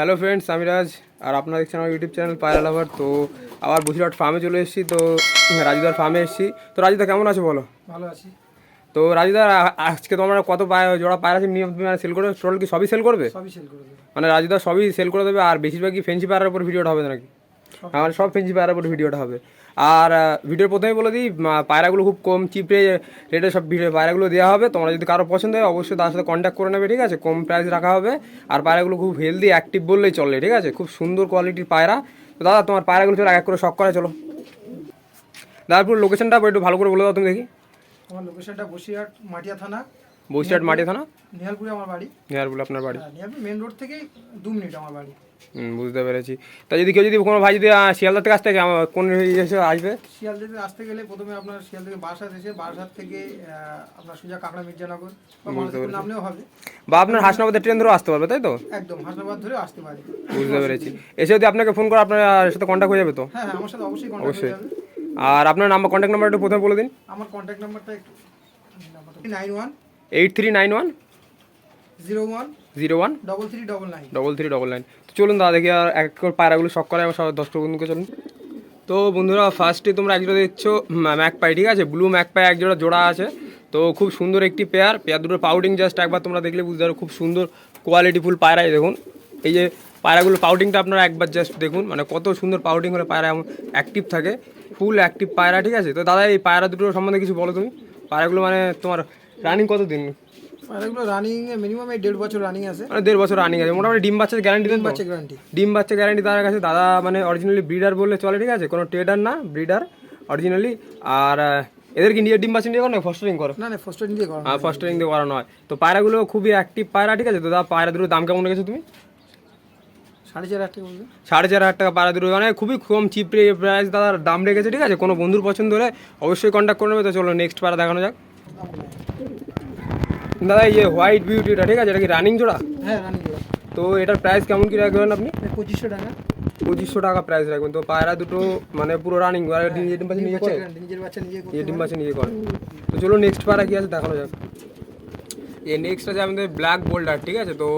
Hello friends আমি রাজ আর আপনারা দেখছেন আমার ইউটিউব চ্যানেল পায়রা লাভার তো আবার বুঝিরাট ফার্মে চলে এসেছি তো রাজুদার ফার্মে এসেছি। তো রাজুদা কেমন আছো বলো? ভালো আছি। তো রাজুদা আজকে তোমরা কত পায় জোড়া পায়রা আছে নিয়ম তুমি সেল করে টোটাল কি সবই সেল করবে? সবই সেল করে মানে রাজুদা সবই সেল করে দেবে আর বেশিরভাগই ফেন্সি পায়রার উপর ভিডিওটা হবে নাকি? আমার সব ফেন্সি পায়রার উপর ভিডিওটা হবে। আর ভিডিওর প্রথমেই বলে দিই পায়রাগুলো খুব কম চিপে রেটে সব ভিডিও পায়রাগুলো দেওয়া হবে। তোমরা যদি কারও পছন্দ হয় অবশ্যই তার সাথে কন্ট্যাক্ট করে নেবে ঠিক আছে? কম প্রাইস রাখা হবে। আর পায়রাগুলো খুব হেলদি অ্যাক্টিভ বললেই চলে ঠিক আছে? খুব সুন্দর কোয়ালিটির পায়রা। তো দাদা তোমার পায়রাগুলো চলো এক এক করে শখ করে চলো। দাদা পুরো লোকেশনটা একটু ভালো করে বলে দাও তুমি দেখি। আমার লোকেশনটা বসিরহাট মাটিয়া থানা। বসিরহাট মাটি থানা? নিহালপুরে আমার বাড়ি। নিয়ারপুল আপনার বাড়ি। নিহালপুর মেন রোড থেকে দু মিনিট আমার বাড়ি। বুঝতে পেরেছি। তা যদি কেউ যদি কোনো ভাই যদি শিয়ালদার থেকে আসতে কোন ইয়ে এসে আসবে? শিয়াল থেকে আসতে গেলে প্রথমে আপনার শিয়াল থেকে বারাসাত এসে বারাসাত থেকে আপনার সোজা কাঁকড়া মির্জানগর বা নামলেও হবে। বা আপনার হাসনাবাদের ট্রেন ধরেও আসতে পারবে তাই তো? একদম হাসনাবাদ ধরে আসতে পারে। বুঝতে পেরেছি। এসে যদি আপনাকে ফোন করে আপনার সাথে কন্ট্যাক্ট হয়ে যাবে তো? হ্যাঁ হ্যাঁ আমার সাথে অবশ্যই কন্ট্যাক্ট হয়ে যাবে। আর আপনার নাম্বার কন্ট্যাক্ট নাম্বার একটু প্রথমে বলে দিন। আমার কন্ট্যাক্ট নাম্বারটা একটু nine one eight three nine one zero one zero one double three double nine double three double nine তো চলুন দাদা দেখি আর এক করে পায়রাগুলো শখ করে আমার সব দশটা বন্ধুকে চলুন। তো বন্ধুরা ফার্স্টে তোমরা এক জোড়া দেখছ ম্যাক পাই ঠিক আছে? ব্লু ম্যাক পাই এক জোড়া জোড়া আছে। তো খুব সুন্দর একটি পেয়ার পেয়ার দুটোর পাউডিং জাস্ট একবার তোমরা দেখলে বুঝতে পারো খুব সুন্দর কোয়ালিটিফুল পায়রা এই দেখুন। এই যে পায়রাগুলো পাউডিংটা আপনারা একবার জাস্ট দেখুন মানে কত সুন্দর পাউডিং হলে পায়রা এমন অ্যাক্টিভ থাকে। ফুল অ্যাক্টিভ পায়রা ঠিক আছে? তো দাদা এই পায়রা দুটোর সম্বন্ধে কিছু বলো তুমি। পায়রাগুলো মানে তোমার রানিং কত দিন আর এগুলো রানিং মিনিমাম এই দেড় বছর রানিং আছে। মানে দেড় বছর রানিং আছে। মোটামুটি ডিম বাচ্চার গ্যারান্টি দেন বাচ্চা গ্যারান্টি ডিম বাচ্চা গ্যারান্টি তার কাছে দাদা মানে অরিজিনালি ব্রিডার বললে চলে ঠিক আছে? কোনো ট্রেডার না ব্রিডার অরিজিনালি আর আহ, এদের কি নিজের ডিম বাচ্চা নিয়ে করো না ফস্টারিং করো? না না ফার্স্ট দিয়ে করা আর ফস্টারিং দিয়ে করানো হয়। তো পায়রাগুলো খুবই অ্যাক্টিভ পায়রা ঠিক আছে? তো দাদা পায়রা দুটোর দাম কেমন রেখেছো তুমি? সাড়ে চার হাজার টাকা সাড়ে চার হাজার টাকা পায়রা দুটো মানে খুবই কম চিপ প্রাইস দাদার দাম রেখেছে ঠিক আছে? কোনো বন্ধুর পছন্দ হলে অবশ্যই কন্ট্যাক্ট করে নেবে। তো চলো নেক্সট পায়রা দেখানো যাক। দাদা এই যে হোয়াইট বিউটিটা ঠিক আছে? এটা কি রানিং জোড়া? হ্যাঁ রানিং জোড়া। তো এটার প্রাইস কেমন কি রাখবেন আপনি? পঁচিশশো টাকা। পঁচিশশো টাকা প্রাইস রাখবেন। তো পায়রা দুটো মানে পুরো রানিং ডিম নিজে করে? গ্যারান্টি নিজের বাচ্চা নিজে করতে নিজে ডিম পাচ্ছে নিজে করে। তো চলো নেক্সট পায়রা কি আছে দেখানো যাক। এই নেক্সট আছে আমাদের ব্ল্যাক বোল্ডার ঠিক আছে? তো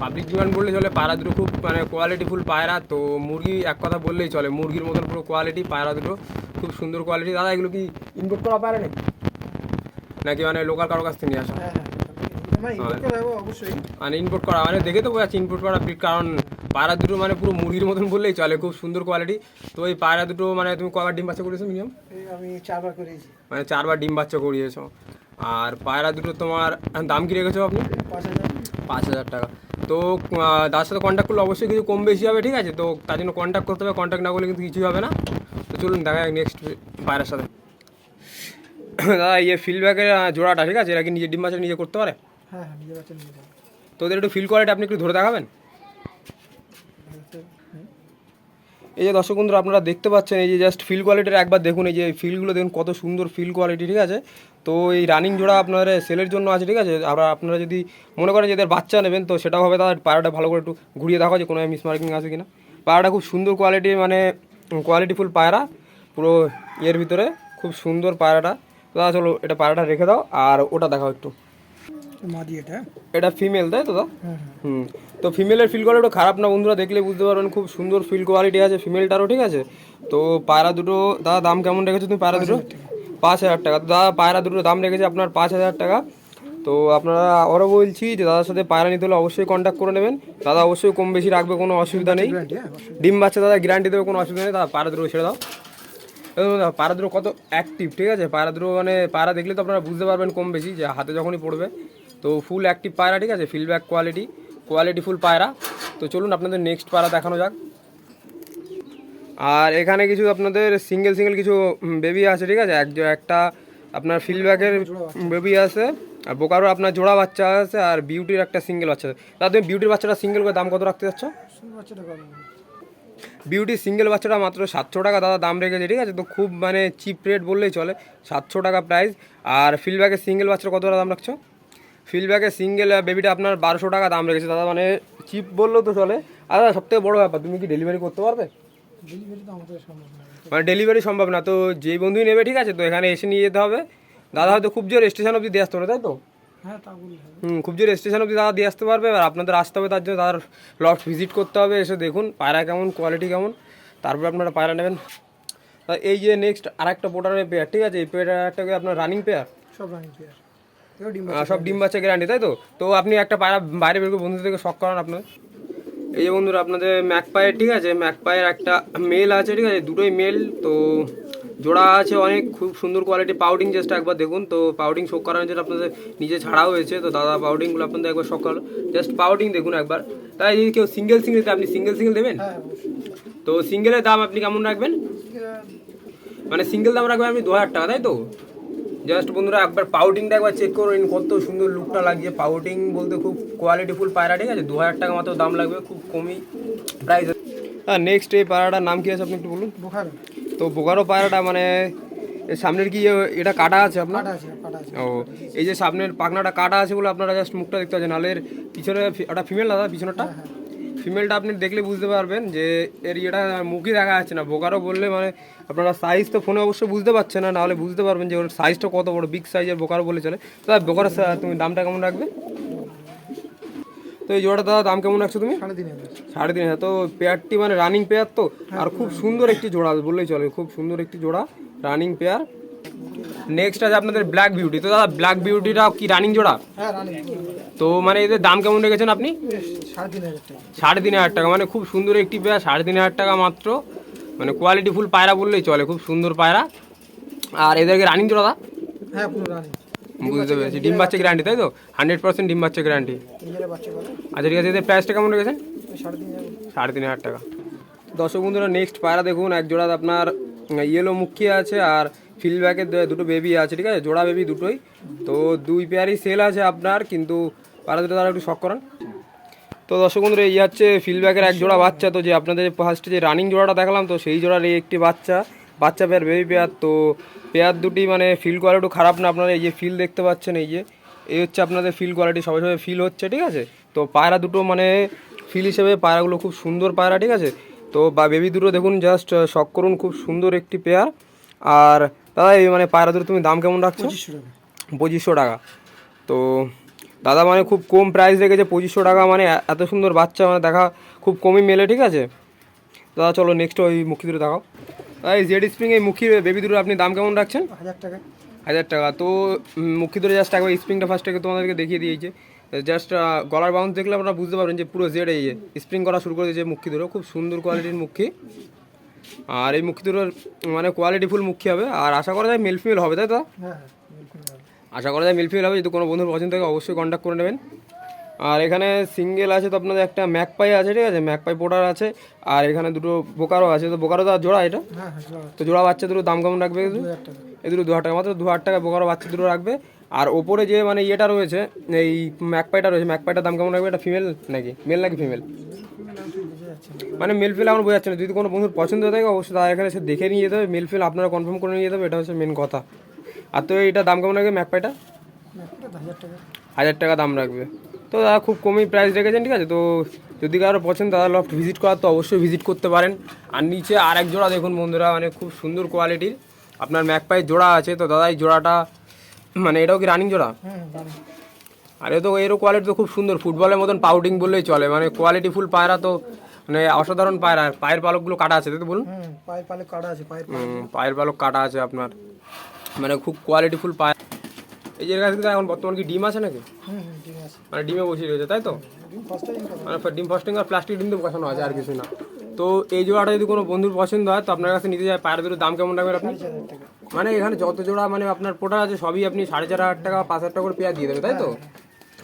পাবলিক ডিমান্ড বললে চলে পায়রা দুটো খুব মানে কোয়ালিটিফুল পায়রা। তো মুরগি এক কথা বললেই চলে মুরগির মতন পুরো কোয়ালিটি পায়রা দুটো খুব সুন্দর কোয়ালিটি দাদা এগুলো কি ইম্পোর্ট করা পায়রা নাকি? নাকি মানে লোকাল কারও কাছ থেকে নিয়ে আসা? হ্যাঁ হ্যাঁ। মানে ইম্পোর্ট করে মানে মানে দেখে তো বোঝা যাচ্ছে ইনপুট করা কারণ পায়রা দুটো মানে পুরো মুরগির মতন বললেই চলে খুব সুন্দর কোয়ালিটি তো এই পায়রা দুটো মানে তুমি কবার ডিম বাচ্চা করেছ মিনিমাম? আমি চারবার মানে চারবার ডিম বাচ্চা করিয়েছো। আর পায়রা দুটো তোমার দাম কি রেখেছো আপনি? পাঁচ হাজার। টাকা। তো তার সাথে কন্ট্যাক্ট করলে অবশ্যই কিছু কম বেশি হবে ঠিক আছে? তো তার জন্য কন্ট্যাক্ট করতে হবে কন্ট্যাক্ট না করলে কিন্তু কিছুই হবে না। তো চলুন দেখা যাক নেক্সট পায়রার সাথে। দাদা ইয়ে ফিল্ডব্যাকের জোড়াটা ঠিক আছে? এরা কি নিজের ডিম বাচ্চা নিজে করতে পারে? হ্যাঁ হ্যাঁ বাচ্চা নিজে তো ওদের একটু ফিল কোয়ালিটি আপনি একটু ধরে দেখাবেন? এই যে দর্শক বন্ধুরা আপনারা দেখতে পাচ্ছেন এই যে জাস্ট ফিল কোয়ালিটির একবার দেখুন এই যে ফিলগুলো দেখুন কত সুন্দর ফিল কোয়ালিটি ঠিক আছে? তো এই রানিং জোড়া আপনার সেলের জন্য আছে ঠিক আছে? আবার আপনারা যদি মনে করেন যে এদের বাচ্চা নেবেন তো সেটাও হবে তার পায়রাটা ভালো করে একটু ঘুরিয়ে দেখা যে কোনো মিস মার্কিং আছে কিনা। পায়রাটা খুব সুন্দর কোয়ালিটি মানে কোয়ালিটিফুল পায়রা পুরো ইয়ের ভিতরে খুব সুন্দর পায়রাটা। তো দাদা চলো এটা পায়রাটা রেখে দাও আর ওটা দেখাও একটু। মাদি এটা? এটা ফিমেল তাই তো দাদা? হ্যাঁ হ্যাঁ। হুম। তো ফিমেলের ফিল কোয়ালিটি খারাপ না বন্ধুরা? দেখলে বুঝতে পারবেন খুব সুন্দর ফিল কোয়ালিটি আছে ফিমেলটারও ঠিক আছে? তো পায়রা দুটো দাদা দাম কেমন রেখেছো তুমি পায়রা দুটো? পাঁচ হাজার টাকা। তো দাদা পায়রা দুটো দাম রেখেছে আপনার পাঁচ হাজার টাকা। তো আপনারা আরও বলছি যে দাদার সাথে পায়রা নিতে হলে অবশ্যই কন্ট্যাক্ট করে নেবেন। দাদা অবশ্যই কম বেশি রাখবে কোনো অসুবিধা নেই। হ্যাঁ ডিম বাচ্চা দাদা গ্যারান্টি দেবে কোনো অসুবিধা নেই। দাদা পায়রা দুটো ছেড়ে দাও। দাদা, কত অ্যাক্টিভ ঠিক আছে? পায়রা দুটো মানে পায়রা দেখলে তো আপনারা বুঝতে পারবেন কম বেশি যে হাতে যখনই পড়বে। তো ফুল অ্যাক্টিভ পায়রা ঠিক আছে? ফিলব্যাক কোয়ালিটি কোয়ালিটি ফুল পায়রা। তো চলুন আপনাদের নেক্সট পায়রা দেখানো যাক। আর এখানে কিছু আপনাদের সিঙ্গেল সিঙ্গেল কিছু বেবি আছে ঠিক আছে? এক একটা আপনার ফিলব্যাকের বেবি আছে আর বোকারও আপনার জোড়া বাচ্চা আছে আর বিউটির একটা সিঙ্গেল বাচ্চা আছে। দাদা তুমি বিউটির বাচ্চাটা সিঙ্গেল করে দাম কত রাখতে চাচ্ছ? বিউটি সিঙ্গেল বাচ্চাটা মাত্র সাতশো টাকা। দাদা দাম রেখেছে ঠিক আছে? তো খুব মানে চিপ রেট বললেই চলে সাতশো টাকা প্রাইস আর ফিলব্যাগের সিঙ্গেল বাচ্চার কত টাকা দাম রাখছো? ফিলব্যাগের সিঙ্গেল বেবিটা আপনার বারোশো টাকা দাম রেখেছে। দাদা মানে চিপ বললেও তো চলে। আর দাদা সবথেকে বড়ো ব্যাপার তুমি কি ডেলিভারি করতে পারবে? মানে ডেলিভারি সম্ভব না তো যেই বন্ধুই নেবে ঠিক আছে? তো এখানে এসে নিয়ে যেতে হবে। দাদা হয়তো খুব জোর স্টেশন অবধি দিয়ে আসতে হবে তাই তো? হুম খুব জোর স্টেশন অব্দি দাদা দিয়ে আসতে পারবে। এবার আপনাদের আসতে হবে তার জন্য তার লট ভিজিট করতে হবে। এসে দেখুন পায়রা কেমন কোয়ালিটি কেমন। তারপরে আপনারা পায়রা নেবেন। এই যে নেক্সট আরেকটা পোটারের পেয়ার ঠিক আছে? এই পেয়ারটাকে আপনার রানিং পেয়ার সব রানিং পেয়ার সব ডিম বাচ্চা গ্যারান্টি তাই তো? তো আপনি একটা পায়রা বাইরে বের করে বন্ধু থেকে শখ করান আপনার এই যে বন্ধুরা আপনাদের ম্যাক পায়ের ঠিক আছে? ম্যাক পায়ের একটা মেল আছে ঠিক আছে? দুটোই মেল তো জোড়া আছে অনেক খুব সুন্দর কোয়ালিটি পাউডিং জাস্ট একবার দেখুন। তো পাউডিং শোক করানোর জন্য আপনাদের নিজে ছাড়াও হয়েছে তো দাদা পাউডিংগুলো আপনাদের একবার করালো। জাস্ট পাউডিং দেখুন একবার। তাই যদি কেউ সিঙ্গেল সিঙ্গেল আপনি সিঙ্গেল সিঙ্গেল দেবেন? হ্যাঁ তো সিঙ্গেলের দাম আপনি কেমন রাখবেন? মানে সিঙ্গেল দাম রাখবেন আপনি দু হাজার টাকা তাই তো? জাস্ট বন্ধুরা একবার পাউডিংটা একবার চেক করুন কত সুন্দর লুকটা লাগছে পাউডিং বলতে খুব কোয়ালিটিফুল পায়রা ঠিক আছে? দু হাজার টাকা মাত্র দাম লাগবে খুব কমই প্রাইস হ্যাঁ নেক্সট এই পায়রাটার নাম কি আছে আপনি একটু বলুন? বোখারো তো বোকারো পায়রাটা মানে সামনের কি এটা কাটা আছে আপনার? ও এই যে সামনের পাখনাটা কাটা আছে বলে আপনারা জাস্ট মুখটা দেখতে পাচ্ছেন। নাহলে এর পিছনে ওটা ফিমেল দাদা পিছনেরটা? ফিমেলটা আপনি দেখলে বুঝতে পারবেন যে এর ইয়েটা মুখই দেখা যাচ্ছে না। বোকারও বললে মানে আপনারা সাইজ তো ফোনে অবশ্যই বুঝতে পারছেন না নাহলে বুঝতে পারবেন যে ওর সাইজটা কত বড় বিগ সাইজের বোকারও বলে চলে। তো বোকারো তুমি দামটা কেমন রাখবে? তো এই জোড়াটা দাদা দাম কেমন রাখছো তুমি? সাড়ে তিন হাজার। সাড়ে তিন হাজার। তো পেয়ারটি মানে রানিং পেয়ার তো? আর খুব সুন্দর একটি জোড়া বললেই চলে খুব সুন্দর একটি জোড়া রানিং পেয়ার নেক্সট আছে আপনাদের ব্ল্যাক বিউটি তো দাদা ব্ল্যাক বিউটিটা কি রানিং জোড়া? হ্যাঁ তো মানে এদের দাম কেমন রেখেছেন আপনি? সাড়ে তিন হাজার টাকা। মানে খুব সুন্দর একটি পেয়ার সাড়ে তিন হাজার টাকা মাত্র। মানে কোয়ালিটি ফুল পায়রা বললেই চলে খুব সুন্দর পায়রা। আর এদেরকে রানিং জোড়া দা হ্যাঁ বুঝতে পেরেছি। ডিম বাচ্চা গ্যারান্টি তাই তো? হান্ড্রেড পার্সেন্ট ডিম বাচ্চা গ্যারান্টি আচ্ছা ঠিক আছে এদের প্রাইসটা কেমন রেখেছেন? সাড়ে তিন হাজার। টাকা। দর্শক বন্ধুরা নেক্সট পায়রা দেখুন। এক জোড়া আপনার ইয়েলো মুখী আছে। আর ফিল্ডব্যাকের দুটো বেবি আছে, ঠিক আছে? জোড়া বেবি দুটোই। তো দুই পেয়ারই সেল আছে আপনার, কিন্তু পায়রা দুটো তারা একটু শখ করান। তো দর্শক বন্ধুরা, এই হচ্ছে ফিল্ড ফিল্ডব্যাকের এক জোড়া বাচ্চা। তো যে আপনাদের ফার্স্টে যে রানিং জোড়াটা দেখালাম, তো সেই জোড়ার এই একটি বাচ্চা বাচ্চা পেয়ার বেবি পেয়ার তো পেয়ার দুটি মানে ফিল কোয়ালিটি খারাপ না আপনারা, এই যে ফিল দেখতে পাচ্ছেন, এই যে, এই হচ্ছে আপনাদের ফিল কোয়ালিটি সবাই সবাই ফিল হচ্ছে, ঠিক আছে? তো পায়রা দুটো মানে ফিল হিসেবে পায়রাগুলো খুব সুন্দর পায়রা, ঠিক আছে? তো বা বেবি দুটো দেখুন জাস্ট শখ করুন, খুব সুন্দর একটি পেয়ার আর দাদা এই মানে পায়রা দুটো তুমি দাম কেমন রাখছো? পঁচিশশো টাকা। তো দাদা মানে খুব কম প্রাইস রেখেছে পঁচিশশো টাকা মানে এত সুন্দর বাচ্চা মানে দেখা খুব কমই মেলে ঠিক আছে? দাদা চলো নেক্সট ওই মুখি দুটো দেখাও। এই জেড স্প্রিং এই মুখির বেবি দুটো আপনি দাম কেমন রাখছেন? হাজার টাকা। হাজার টাকা। তো মুখি ধরে জাস্ট একবার স্প্রিংটা ফার্স্ট থেকে তোমাদেরকে দেখিয়ে দিয়েছে। জাস্ট গলার বাউন্স দেখলে আপনারা বুঝতে পারবেন যে পুরো জেড এই যে স্প্রিং করা শুরু করে দিয়েছে মুখি দুটো। খুব সুন্দর কোয়ালিটির মুখি। আর এই মুখি দুটোর মানে কোয়ালিটি ফুল মুখি হবে। আর আশা করা যায় মেল ফিমেল হবে তাই তো? হ্যাঁ হ্যাঁ আশা করা যায় মিল ফিল হবে যদি কোনো বন্ধুর পছন্দ থাকে অবশ্যই কন্ট্যাক্ট করে নেবেন। আর এখানে সিঙ্গেল আছে তো আপনাদের একটা ম্যাকপাই আছে ঠিক আছে? ম্যাকপাই পোটার আছে আর এখানে দুটো বোকারো আছে। তো বোকারো তো আর জোড়া এটা? হ্যাঁ তো জোড়া বাচ্চা দুটো দাম কেমন রাখবে এই দুটো দু হাজার টাকা মাত্র দু হাজার টাকা বোকারো বাচ্চা দুটো রাখবে। আর ওপরে যে মানে ইয়েটা রয়েছে এই ম্যাকপাইটা রয়েছে ম্যাকপাইটার দাম কেমন রাখবে? এটা ফিমেল নাকি? মেল নাকি ফিমেল মানে মেল ফিল আমার বোঝাচ্ছে না। যদি কোনো বন্ধুর পছন্দ থাকে অবশ্যই তার এখানে সে দেখে নিয়ে যেতে হবে। মেল ফিল আপনারা কনফার্ম করে নিয়ে যেতে হবে এটা হচ্ছে মেন কথা। আর তো এইটা দাম কেমন রাখবে ম্যাকপাইটা? হাজার টাকা। দাম রাখবে। তো দাদা খুব কমই প্রাইস রেখেছেন ঠিক আছে? তো যদি কারও পছন্দ দাদা লফট ভিজিট করার তো অবশ্যই ভিজিট করতে পারেন। আর নিচে আর এক জোড়া দেখুন বন্ধুরা মানে খুব সুন্দর কোয়ালিটির আপনার ম্যাকপাই জোড়া আছে তো দাদা এই জোড়াটা মানে এটাও কি রানিং জোড়া? হুম রানিং আর এ তো এরও কোয়ালিটি তো খুব সুন্দর ফুটবলের মতন পাউডিং বললেই চলে। মানে কোয়ালিটি ফুল পায়রা তো মানে অসাধারণ পায়রা আর পায়ের পালকগুলো কাটা আছে তাই তো বলুন? হুম পায়ে পালে কাটা আছে পায়ের পায়ে পায়ের পালক কাটা আছে আপনার। মানে খুব কোয়ালিটি ফুল পায় এই যে কাছে এখন বর্তমান কি ডিম আছে নাকি? মানে ডিমে বসিয়ে রয়েছে তাই তো? মানে ডিম ফাস্টিং আর প্লাস্টিক ডিম তো বসানো আছে আর কিছু না। তো এই জোড়াটা যদি কোনো বন্ধুর পছন্দ হয় তো আপনার কাছে নিতে যায় পায়ের দুটোর দাম কেমন রাখবেন আপনি? মানে এখানে যত জোড়া মানে আপনার পোটা আছে সবই আপনি সাড়ে চার হাজার টাকা পাঁচ হাজার টাকা করে পেয়ার দিয়ে দেবে তাই তো?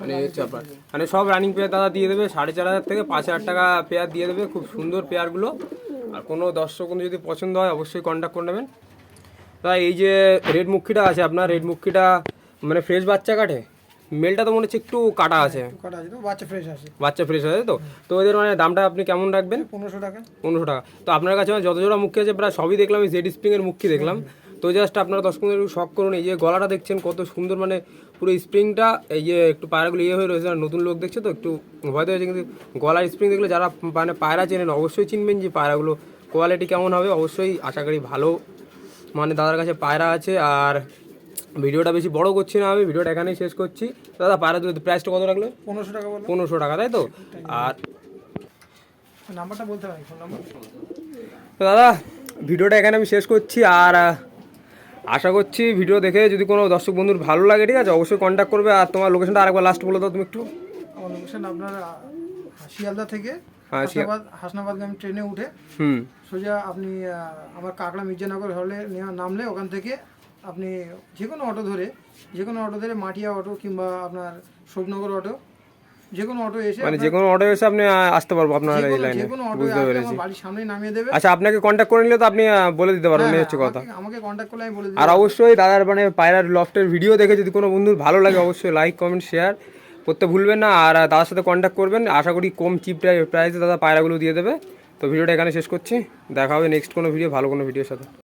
মানে এই হচ্ছে আপনার মানে সব রানিং পেয়ার দাদা দিয়ে দেবে সাড়ে চার হাজার থেকে পাঁচ হাজার টাকা পেয়ার দিয়ে দেবে খুব সুন্দর পেয়ারগুলো আর কোনো দর্শক যদি পছন্দ হয় অবশ্যই কন্ট্যাক্ট করে নেবেন। তাই এই যে রেড মুখিটা আছে আপনার রেড মুখিটা মানে ফ্রেশ বাচ্চা কাটে? মেলটা তো মনে হচ্ছে একটু কাটা আছে। একটু কাটা আছে তো বাচ্চা ফ্রেশ আছে। বাচ্চা ফ্রেশ আছে তো? তো এদের মানে দামটা আপনি কেমন রাখবেন? পনেরোশো টাকা। পনেরোশো টাকা। তো আপনার কাছে যত জোড়া মুখী আছে প্রায় সবই দেখলাম এই জেড স্প্রিং এর মুখী দেখলাম। তো জাস্ট আপনারা দশ পনেরো একটু শখ করুন এই যে গলাটা দেখছেন কত সুন্দর মানে পুরো স্প্রিংটা এই যে একটু পায়রাগুলো ইয়ে হয়ে রয়েছে আর নতুন লোক দেখছে তো একটু ভয় হয়েছে কিন্তু গলার স্প্রিং দেখলে যারা মানে পায়রা চেনেন অবশ্যই চিনবেন যে পায়রাগুলো কোয়ালিটি কেমন হবে। অবশ্যই আশা করি ভালো মানে দাদার কাছে পায়রা আছে আর ভিডিওটা বেশি বড় করছি না আমি ভিডিওটা এখানেই শেষ করছি। দাদা পায়রা দুধ প্রাইসটা কত রাখলে পনেরোশো টাকা পনেরোশো টাকা তাই তো? আর নাম্বারটা বলতে তো দাদা ভিডিওটা এখানে আমি শেষ করছি আর আশা করছি ভিডিও দেখে যদি কোনো দর্শক বন্ধুর ভালো লাগে ঠিক আছে অবশ্যই কন্ট্যাক্ট করবে। আর তোমার লোকেশনটা আরেকবার লাস্ট বলে দাও তুমি একটু। আমার লোকেশন আপনার শিয়ালদা থেকে হ্যাঁ, শিয়া- হাসনাবাদ হাসনাবাদগামী ট্রেনে উঠে। হুম। সোজা আপনি আমার কাকড়া মির্জানগর হলে নামলে ওখান থেকে আপনি যে কোনো অটো ধরে যে কোনো অটো ধরে মাটিয়া অটো কিংবা আপনার শোকনগর অটো যে কোনো অটো এসে মানে যে কোনো অটো এসে আপনি আসতে পারব আপনার এই লাইনে বুঝতে পেরেছি। বাড়ির সামনে নামিয়ে দেবে। আচ্ছা আপনাকে কন্ট্যাক্ট করে নিলে তো আপনি বলে দিতে পারবেন এই হ্যাঁ, হচ্ছে কথা। আমাকে- আমাকে কন্ট্যাক্ট করলে আমি বলে দিই আর অবশ্যই দাদার মানে পায়রার লফটের ভিডিও দেখে যদি কোনো বন্ধুর ভালো লাগে অবশ্যই লাইক কমেন্ট শেয়ার করতে ভুলবেন না। আর দাদার সাথে কন্ট্যাক্ট করবেন। আশা করি কম চিপ প্রাইসে দাদা পায়রাগুলো দিয়ে দেবে। তো ভিডিওটা এখানে শেষ করছি। দেখা হবে নেক্সট কোনো ভিডিও ভালো কোনো ভিডিওর সাথে।